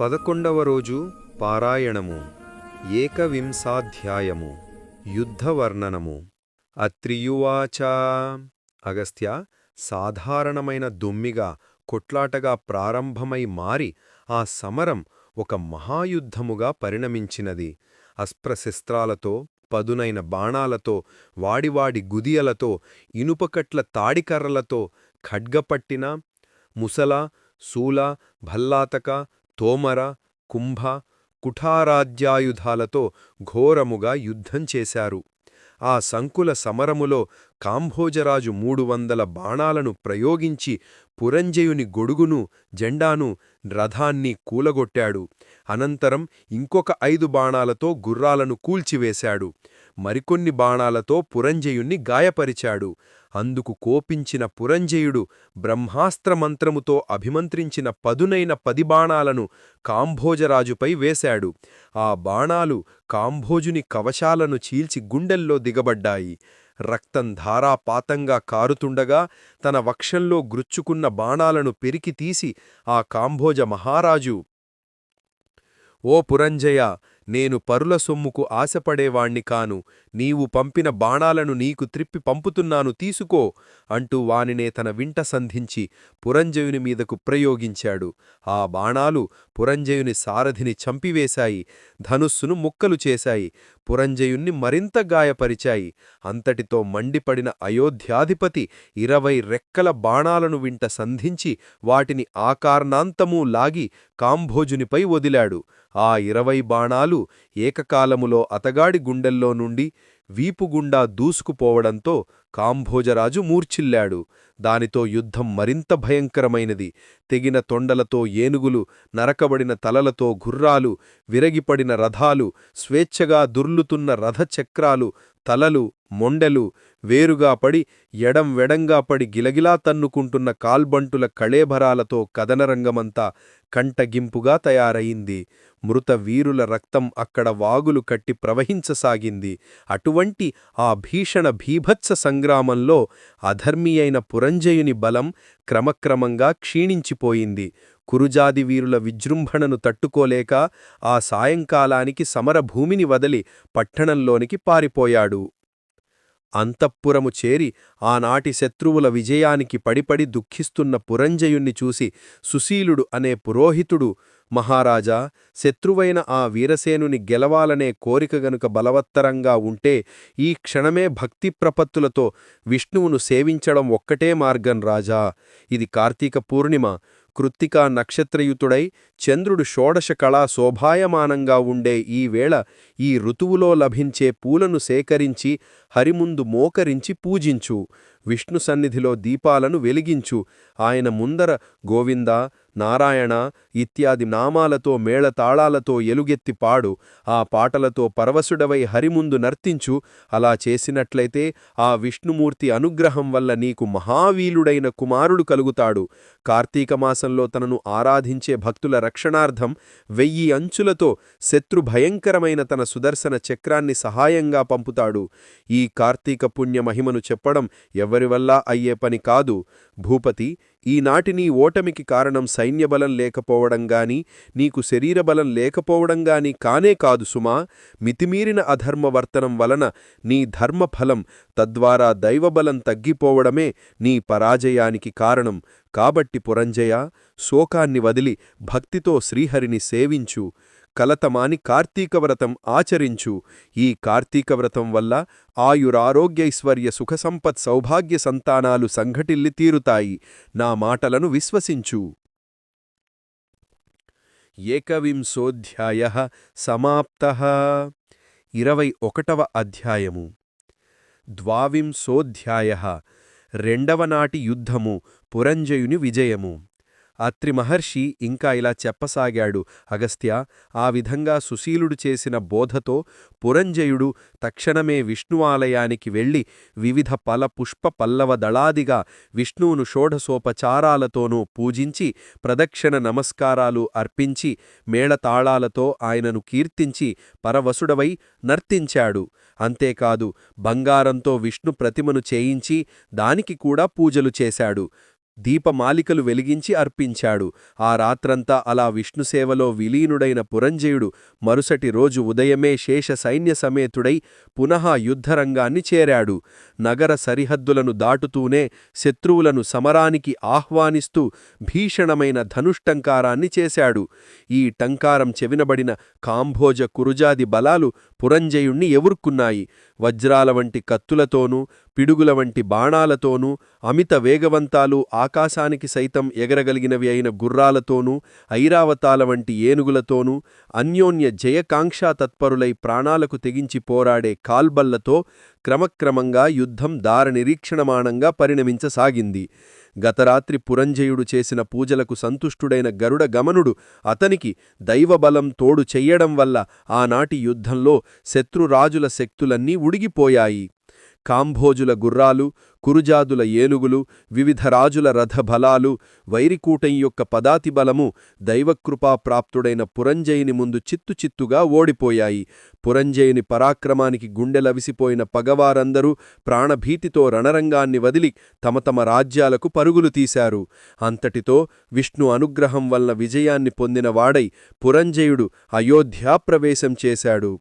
పదకొండవ రోజు పారాయణము ఏకవింశాధ్యాయము యుద్ధవర్ణనము. అత్రియువాచ. అగస్త్య సాధారణమైన దొమ్మిగా కొట్లాటగా ప్రారంభమై మారి ఆ సమరం ఒక మహాయుద్ధముగా పరిణమించినది. అస్త్రశస్త్రాలతో పదునైన బాణాలతో వాడివాడి గుదియలతో ఇనుపకట్ల తాడికర్రలతో ఖడ్గపట్టిన ముసల శూల భల్లాతక తోమర కుంభ కుఠారాధ్యాయుధాలతో ఘోరముగా యుద్ధం చేశారు. ఆ సంకుల సమరములో కాంభోజరాజు మూడు వందల బాణాలను ప్రయోగించి పురంజయుని గొడుగును జెండాను రథాన్ని కూలగొట్టాడు. అనంతరం ఇంకొక ఐదు బాణాలతో గుర్రాలను కూల్చివేశాడు. మరికొన్ని బాణాలతో పురంజయుణ్ణి గాయపరిచాడు. అందుకు కోపించిన పురంజయుడు బ్రహ్మాస్త్రమంత్రముతో అభిమంత్రించిన పదునైన పది బాణాలను కాంభోజరాజుపై వేశాడు. ఆ బాణాలు కాంభోజుని కవచాలను చీల్చి గుండెల్లో దిగబడ్డాయి. రక్తం ధారాపాతంగా కారుతుండగా తన వక్షంలో గ్రుచ్చుకున్న బాణాలను పెరికి తీసి ఆ కాంభోజ మహారాజు ఓ పురంజయ నేను పరుల సొమ్ముకు ఆశపడేవాణ్ణి కాను. నీవు పంపిన బాణాలను నీకు త్రిప్పి పంపుతున్నాను తీసుకో అంటూ వానినే తన వింట సంధించి పురంజయుని మీదకు ప్రయోగించాడు. ఆ బాణాలు పురంజయుని సారథిని చంపివేశాయి ధనుస్సును ముక్కలు చేశాయి పురంజయుణ్ణి మరింత గాయపరిచాయి. అంతటితో మండిపడిన అయోధ్యాధిపతి ఇరవై రెక్కల బాణాలను వింట సంధించి వాటిని ఆకారణాంతమూ లాగి కాంభోజునిపై వదిలాడు. ఆ ఇరవై బాణాలు ఏకకాలములో అతగాడి గుండెల్లో నుండి వీపుగుండా దూసుకుపోవడంతో కాంభోజరాజు మూర్ఛిల్లాడు. దానితో యుద్ధం మరింత భయంకరమైనది. తెగిన తొండలతో ఏనుగులు నరకబడిన తలలతో గుర్రాలు విరగిపడిన రథాలు స్వేచ్ఛగా దుర్లుతున్న రథచక్రాలు తలలు మొండెలు వేరుగా పడి ఎడం వెడంగా పడి గిలగిలా తన్నుకుంటున్న కాల్బంటుల కళేభరాలతో కదనరంగమంతా కంటగింపుగా తయారయింది మృత వీరుల రక్తం అక్కడ వాగులు కట్టి ప్రవహించసాగింది. అటువంటి ఆ భీషణ భీభత్స సంగ్రామంలో అధర్మియైన పురంజయుని బలం క్రమక్రమంగా క్షీణించిపోయింది. కురుజాది వీరుల విజృంభణను తట్టుకోలేక ఆ సాయంకాలానికి సమరభూమిని వదలి పట్టణంలోనికి పారిపోయాడు. అంతఃపురము చేరి ఆనాటి శత్రువుల విజయానికి పడిపడి దుఃఖిస్తున్న పురంజయుణ్ణి చూసి సుశీలుడు అనే పురోహితుడు మహారాజా శత్రువైన ఆ వీరసేనుని గెలవాలనే కోరిక గనుక బలవత్తరంగా ఉంటే ఈ క్షణమే భక్తి ప్రపత్తులతో విష్ణువును సేవించడం ఒక్కటే మార్గం రాజా. ఇది కార్తీక పూర్ణిమ కృత్తికా నక్షత్రయుతుడై చంద్రుడు షోడశ కళా శోభాయమానంగా ఉండే ఈ వేళ ఈ ఋతువులో లభించే పూలను సేకరించి హరిముందు మోకరించి పూజించు. విష్ణు సన్నిధిలో దీపాలను వెలిగించు. ఆయన ముందర గోవిందా నారాయణ ఇత్యాది నామాలతో మేళతాళాలతో ఎలుగెత్తి పాడు ఆ పాటలతో పరవశుడవై హరిముందు నర్తించు అలా చేసినట్లయితే ఆ విష్ణుమూర్తి అనుగ్రహం వల్ల నీకు మహావీలుడైన కుమారుడు కలుగుతాడు. కార్తీకమాసంలో తనను ఆరాధించే భక్తుల రక్షణార్థం వెయ్యి అంచులతో శత్రు భయంకరమైన తన సుదర్శన చక్రాన్ని సహాయంగా పంపుతాడు. ఈ కార్తీక పుణ్య మహిమను చెప్పడం ఎవరివల్లా అయ్యే పని కాదు. భూపతి ఈనాటి నీ ఓటమికి కారణం సైన్యబలం లేకపోవడంగాని నీకు శరీరబలం లేకపోవడంగాని కానే కాదు సుమా. మితిమీరిన అధర్మవర్తనం వలన నీ ధర్మఫలం తద్వారా దైవబలం తగ్గిపోవడమే నీ పరాజయానికి కారణం. కాబట్టి పురంజయ శోకాన్ని వదిలి భక్తితో శ్రీహరిని సేవించు. కలతమాని కార్తీకవ్రతం ఆచరించు. ఈ కార్తీకవ్రతం వల్ల ఆయురారోగ్యైశ్వర్య సుఖసంపత్ సౌభాగ్య సంతానాలు సంఘటిల్లి తీరుతాయి. నా మాటలను విశ్వసించు. ఏకవింశోధ్యాయ సమాప్త. ఇరవై ఒకటవ అధ్యాయము. ద్వావింశోధ్యాయ రెండవనాటి యుద్ధము పురంజయుని విజయము. అత్రి మహర్షి ఇంకా ఇలా చెప్పసాగాడు అగస్త్య ఆ విధంగా సుశీలుడు చేసిన బోధతో పురంజయుడు తక్షణమే విష్ణువాలయానికి వెళ్ళి వివిధ పల పుష్ప పల్లవ దళాదిగా విష్ణువును షోఢసోపచారాలతోనూ పూజించి ప్రదక్షిణ నమస్కారాలు అర్పించి మేళతాళాలతో ఆయనను కీర్తించి పరవశుడవై నర్తించాడు. అంతేకాదు బంగారంతో విష్ణు ప్రతిమను చేయించి దానికి కూడా పూజలు చేశాడు. దీపమాలికలు వెలిగించి అర్పించాడు. ఆ రాత్రంతా అలా విష్ణుసేవలో విలీనుడైన పురంజయుడు మరుసటి రోజు ఉదయమే శేష సైన్య సమేతుడై పునః యుద్ధరంగాన్ని చేరాడు. నగర సరిహద్దులను దాటుతూనే శత్రువులను సమరానికి ఆహ్వానిస్తూ భీషణమైన ధనుష్టంకారాన్ని చేశాడు. ఈ టంకారం చెవినబడిన కాంభోజ కురుజాది బలాలు పురంజయుణ్ణి ఎవుర్కున్నాయి. వజ్రాల వంటి కత్తులతోనూ పిడుగుల వంటి బాణాలతోనూ అమిత వేగవంతాలు ఆకాశానికి సైతం ఎగరగలిగినవి అయిన గుర్రాలతోనూ ఐరావతాల వంటి ఏనుగులతోనూ అన్యోన్య జయకాంక్షా తత్పరులై ప్రాణాలకు తెగించి పోరాడే కాల్బల్లతో క్రమక్రమంగా యుద్ధం దారనిరీక్షణమాణంగా పరిణమించసాగింది. గతరాత్రి పురంజయుడు చేసిన పూజలకు సంతుష్టుడైన గరుడ గమనుడు అతనికి దైవబలం తోడు చెయ్యడం వల్ల ఆనాటి యుద్ధంలో శత్రురాజుల శక్తులన్నీ ఉడిగిపోయాయి. కాంభోజుల గుర్రాలు కురుజాదుల ఏనుగులు వివిధ రాజుల రథబలాలు వైరికూటం యొక్క పదాతిబలము దైవకృపాప్రాప్తుడైన పురంజయుని ముందు చిత్తుచిత్తుగా ఓడిపోయాయి. పురంజయుని పరాక్రమానికి గుండెలవిసిపోయిన పగవారందరూ ప్రాణభీతితో రణరంగాన్ని వదిలి తమ తమ రాజ్యాలకు పరుగులు తీశారు. అంతటితో విష్ణు అనుగ్రహం వలన విజయాన్ని పొందిన వాడై పురంజయుడు అయోధ్యాప్రవేశం చేశాడు.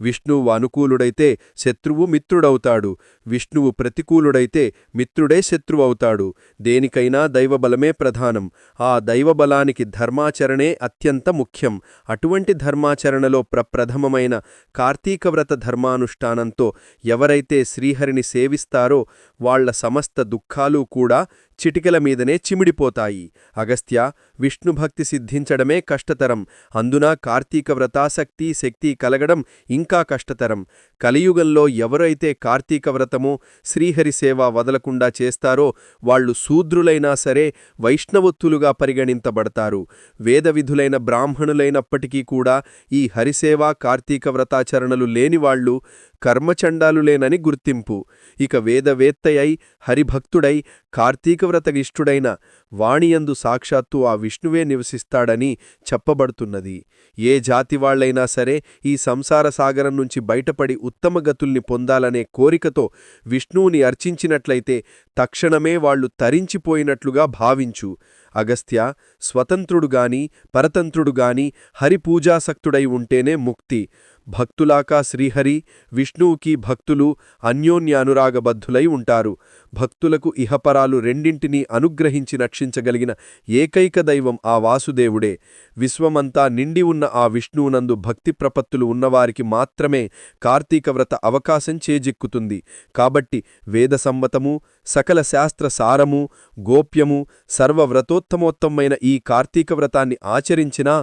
విష్ణువు అనుకూలుడైతే శత్రువు మిత్రుడవుతాడు. విష్ణువు ప్రతికూలుడైతే మిత్రుడే శత్రువవుతాడు. దేనికైనా దైవబలమే ప్రధానం. ఆ దైవబలానికి ధర్మాచరణే అత్యంత ముఖ్యం. అటువంటి ధర్మాచరణలో ప్రప్రథమమైన కార్తీకవ్రత ధర్మానుష్ఠానంతో ఎవరైతే శ్రీహరిని సేవిస్తారో వాళ్ళ సమస్త దుఃఖాలు కూడా చిటికెల మీదనే చిమిడిపోతాయి. అగస్త్య విష్ణుభక్తి సిద్ధించడమే కష్టతరం. అందున కార్తీక వ్రతాసక్తి శక్తి కలగడం ఇంకా కష్టతరం. కలియుగంలో ఎవరైతే కార్తీక వ్రతమో శ్రీహరి సేవ వదలకుండా చేస్తారో వాళ్ళు శూద్రులైనా సరే వైష్ణవత్తులుగా పరిగణించబడతారు వేదవిధులైన బ్రాహ్మణులైనప్పటికీ కూడా ఈ హరిసేవ కార్తీక వ్రతాచరణలు లేనివాళ్ళు కర్మచండాలులేనని గుర్తింపు. ఇక వేదవేత్తయై హరిభక్తుడై కార్తీకవ్రత ఇష్టుడైన వాణియందు సాక్షాత్తు ఆ విష్ణువే నివసిస్తాడని చెప్పబడుతున్నది. ఏ జాతివాళ్ళైనా సరే ఈ సంసార సాగరం నుంచి బయటపడి ఉత్తమగతుల్ని పొందాలనే కోరికతో విష్ణువుని అర్చించినట్లయితే తక్షణమే వాళ్ళు తరించిపోయినట్లుగా భావించు. అగస్త్య స్వతంత్రుడుగాని పరతంత్రుడుగాని హరిపూజాసక్తుడై ఉంటేనే ముక్తి. భక్తులాకా శ్రీహరి విష్ణువుకి భక్తులు అన్యోన్యానురాగబద్ధులై ఉంటారు. భక్తులకు ఇహపరాలు రెండింటినీ అనుగ్రహించి రక్షించగలిగిన ఏకైక దైవం ఆ వాసుదేవుడే. విశ్వమంతా నిండి ఉన్న ఆ విష్ణువునందు భక్తి ప్రపత్తులు ఉన్నవారికి మాత్రమే కార్తీకవ్రత అవకాశం చేజిక్కుతుంది. కాబట్టి వేదసమ్మతము సకల శాస్త్ర సారము గోప్యము సర్వవ్రతోత్తమోత్తమైన ఈ కార్తీకవ్రతాన్ని ఆచరించినా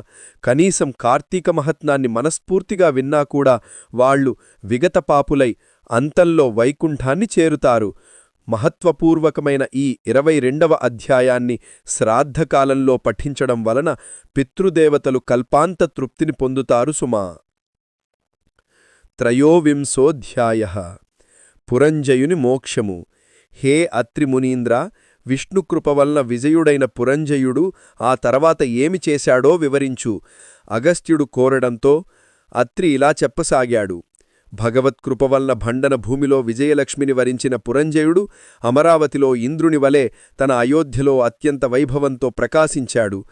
కనీసం కార్తీక మహత్నాన్ని మనస్ఫూర్తిగా విన్నా కూడా వాళ్ళు విగతపాపులై అంతంలో వైకుంఠాన్ని చేరుతారు. మహత్వపూర్వకమైన ఈ ఇరవై రెండవ అధ్యాయాన్ని శ్రాద్ధకాలంలో పఠించడం వలన పితృదేవతలు కల్పాంత తృప్తిని పొందుతారు సుమా. త్రయోవింశోధ్యాయ. పురంజయుని మోక్షము. హే అత్రిమునీంద్ర విష్ణుకృప వలన విజయుడైన పురంజయుడు ఆ తర్వాత ఏమి చేశాడో వివరించు. అగస్త్యుడు కోరడంతో అత్రి ఇలా చెప్పసాగాడు. భగవత్కృప వల్ల భండన భూమిలో విజయలక్ష్మిని వరించిన పురంజయుడు అమరావతిలో ఇంద్రుని వలె తన అయోధ్యలో అత్యంత వైభవంతో ప్రకాశించాడు.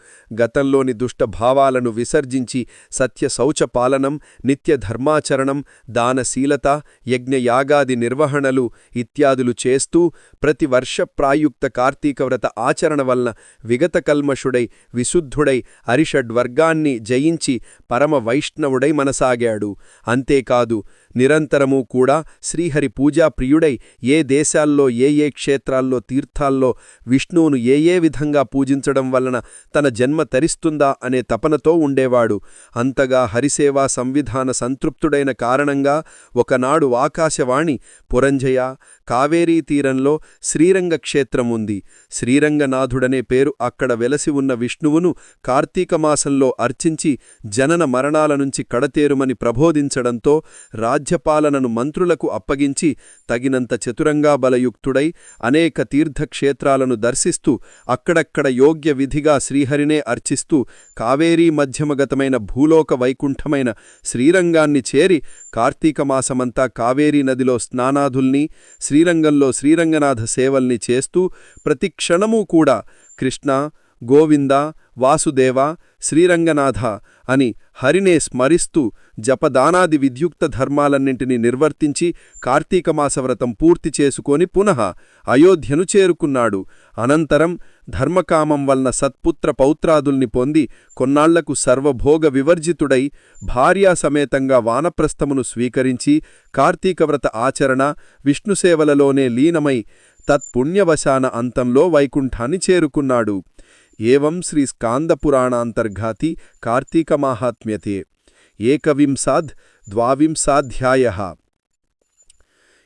గతంలోని దుష్టభావాలను విసర్జించి సత్య శౌచపాలనం నిత్య ధర్మాచరణం దానశీలత యజ్ఞయాగాది నిర్వహణలు ఇత్యాదులు చేస్తూ ప్రతి వర్ష ప్రాయుక్త కార్తీకవ్రత ఆచరణ వలన విగతకల్మషుడై విశుద్ధుడై అరిషడ్వర్గాన్ని జయించి పరమ వైష్ణవుడై మనసాగాడు. అంతేకాదు నిరంతరము కూడా శ్రీహరి పూజా ప్రియుడై ఏ దేశాల్లో ఏ ఏ క్షేత్రాల్లో తీర్థాల్లో విష్ణువును ఏ ఏ విధంగా పూజించడం వలన తన జన్మ తరిస్తుందా అనే తపనతో ఉండేవాడు. అంతగా హరిసేవా సంవిధాన సంతృప్తుడైన కారణంగా ఒకనాడు ఆకాశవాణి పురంజయ కావేరీ తీరంలో శ్రీరంగ క్షేత్రం ఉంది శ్రీరంగనాథుడనే పేరు అక్కడ వెలసి ఉన్న విష్ణువును కార్తీకమాసంలో అర్చించి జనన మరణాల నుంచి కడతేరుమని ప్రబోధించడంతో రాజ్యపాలనను మంత్రులకు అప్పగించి తగినంత చతురంగా బలయుక్తుడై అనేక తీర్థక్షేత్రాలను దర్శిస్తూ అక్కడక్కడ యోగ్య విధిగా శ్రీహరినే అర్చిస్తూ కావేరీ మధ్యమగతమైన భూలోక వైకుంఠమైన శ్రీరంగాన్ని చేరి కార్తీకమాసమంతా కావేరీ నదిలో స్నానాధుల్ని శ్రీరంగంలో శ్రీరంగనాథ సేవల్ని చేస్తూ ప్రతి క్షణమూ కూడా కృష్ణ గోవింద వాసుదేవ శ్రీరంగనాథ అని హరినే స్మరిస్తూ జపదానాది విద్యుక్త ధర్మాలన్నింటినీ నిర్వర్తించి కార్తీకమాసవ్రతం పూర్తి చేసుకొని పునః అయోధ్యను చేరుకున్నాడు. అనంతరం ధర్మకామం వలన సత్పుత్ర పౌత్రాదుల్ని పొంది కొన్నాళ్ళకు సర్వభోగ వివర్జితుడై భార్యాసమేతంగా వానప్రస్థమును స్వీకరించి కార్తీకవ్రత ఆచరణ విష్ణుసేవలలోనే లీనమై తత్పుణ్యవశాన అంతంలో వైకుంఠాన్ని చేరుకున్నాడు. ఏవం శ్రీ స్కాందపురాణాంతర్ఘాతి కార్తీకమాహాత్మ్యతే. ఏకవింశాద్ ద్వావింశాధ్యాయ.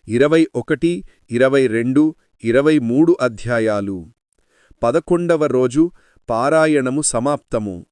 ఇరవై ఒకటి ఇరవై రెండు ఇరవై మూడు అధ్యాయాలు. పదకొండవ రోజు పారాయణము సమాప్తము.